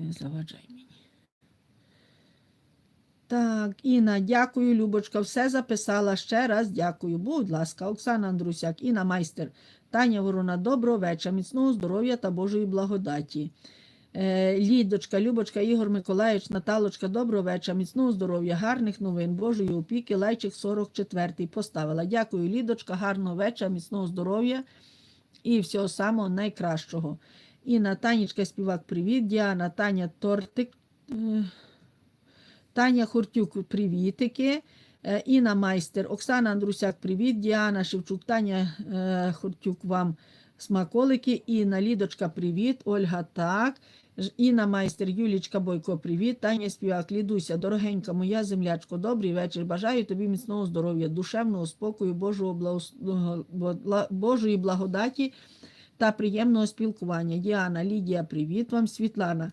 Не заваджай мені. Так, Інна, дякую, Любочка, все записала. Ще раз дякую. Будь ласка, Оксана Андрусяк, Інна майстер, Таня Ворона, доброго вечора, міцного здоров'я та Божої благодаті. Е, Лідочка, Любочка, Ігор Миколаївич, Наталочка, доброго вечора, міцного здоров'я, гарних новин, Божої опіки, лайчик 44 поставила. Дякую, Лідочка, гарного вечора, міцного здоров'я і всього самого найкращого. Інна, Танечка, співак, привіт. Діана, Таня, тортик. е, Таня Хортюк, привітики. Е, Інна Майстер, Оксана Андрусяк, привіт. Діана Шевчук, Таня е, Хортюк, вам смаколики. Інна Лідочка, привіт. Ольга, так. Інна Майстер, Юлічка Бойко, привіт. Таня Співак, Лідуся, дорогенька моя землячко, добрий вечір. Бажаю тобі міцного здоров'я, душевного спокою, Божого благос... Божої благодаті та приємного спілкування. Діана, Лідія, привіт вам, Світлана.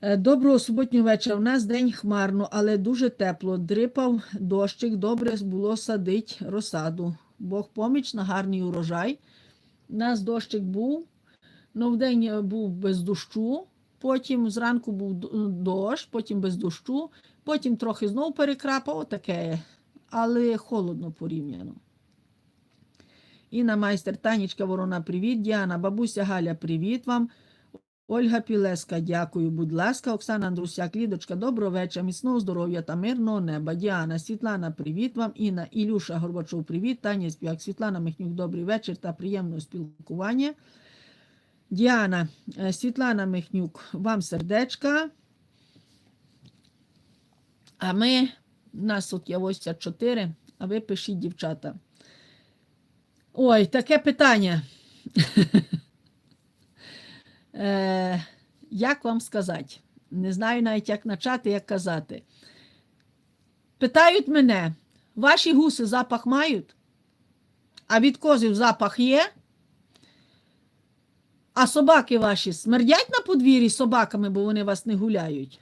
Е, Доброго суботнього вечора. У нас день хмарно, але дуже тепло. Дрипав дощик, добре було садить розсаду. Бог поміч на гарний урожай. У нас дощик був, ну вдень е, був без дощу, потім зранку був дощ, потім без дощу, потім трохи знов перекрапав, отаке, але холодно порівняно. Інна майстер, Танечка Ворона, привіт. Діана, бабуся Галя, привіт вам. Ольга Пілеска, дякую, будь ласка. Оксана Андрусяк, Лідочка, доброго вечора, міцного здоров'я та мирного неба. Діана, Світлана, привіт вам. Інна, Ілюша Горбачов, привіт. Таня Співак, Світлана Михнюк, добрий вечір та приємного спілкування. Діана, е, Світлана Михнюк, вам сердечка. А ми, нас тут є ось ця чотири, а ви пишіть, дівчата. Ой, таке питання. Е, як вам сказати? Не знаю навіть, як почати, як казати. Питають мене, ваші гуси запах мають? А від козів запах є? А собаки ваші смердять на подвір'ї собаками, бо вони вас не гуляють?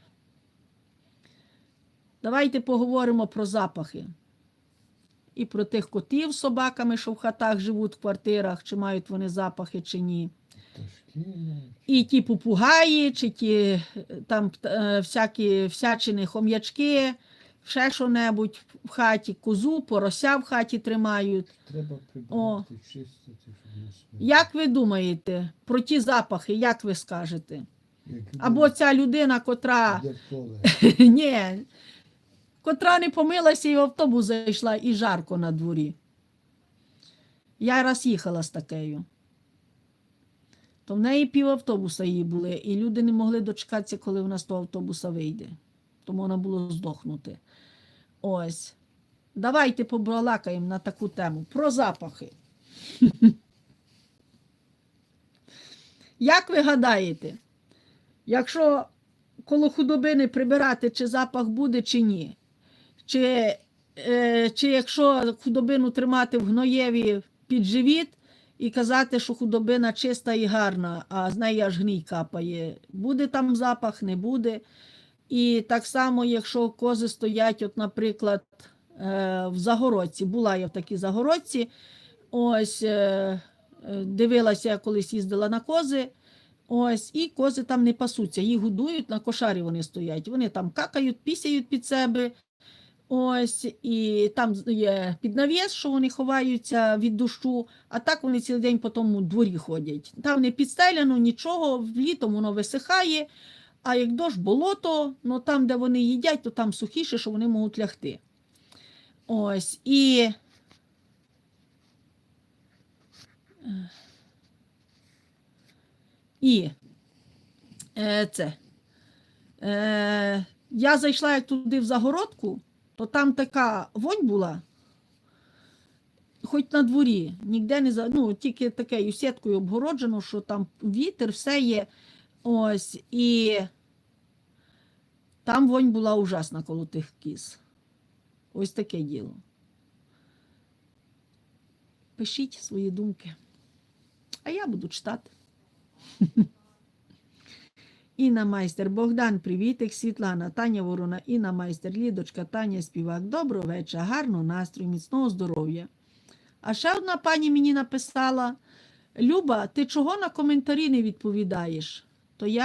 Давайте поговоримо про запахи. І про тих котів з собаками, що в хатах живуть в квартирах, чи мають вони запахи, чи ні. І ті попугаї, чи ті е, там е, всякі всячини хом'ячки, ще що-небудь в хаті, козу, порося в хаті тримають. Треба О. чистити. Як ви думаєте про ті запахи, як ви скажете? Або ця людина, котра ні, котра не помилася і в автобус зайшла, і жарко на дворі. Я раз їхала з такею. То в неї пів автобуса її були, і люди не могли дочекатися, коли вона з того автобуса вийде. Тому вона було здохнути. Ось. Давайте побалакаємо на таку тему. Про запахи. Як ви гадаєте, якщо коло худобини прибирати, чи запах буде, чи ні? Чи, е, чи якщо худобину тримати в гноєві під живіт і казати, що худобина чиста і гарна, а з неї аж гній капає, буде там запах, не буде. І так само, якщо кози стоять, от, наприклад, е, в загородці, була я в такій загородці, ось е, дивилася, я колись їздила на кози. Ось, і кози там не пасуться, їх годують, на кошарі вони стоять. Вони там какають, пісяють під себе. Ось, і там є піднавіс, що вони ховаються від дощу, а так вони цілий день по тому дворі ходять. Там не підстеляно, нічого, літом воно висихає, а як дощ болото, ну там, де вони їдять, то там сухіше, що вони можуть лягти. Ось, і І е, це. Е, я зайшла як туди в загородку, то там така вонь була, хоч на дворі, ніде не за, ну, тільки такою сіткою обгороджено, що там вітер, все є. Ось, і там вонь була ужасна коло тих кіз. Ось таке діло. Пишіть свої думки. А я буду читати. Інна майстер, Богдан, привітик, Світлана, Таня Ворона, Інна майстер, Лідочка, Таня Співак. Доброго вечора, гарного настрою, міцного здоров'я. А ще одна пані мені написала: Люба, ти чого на коментарі не відповідаєш? То я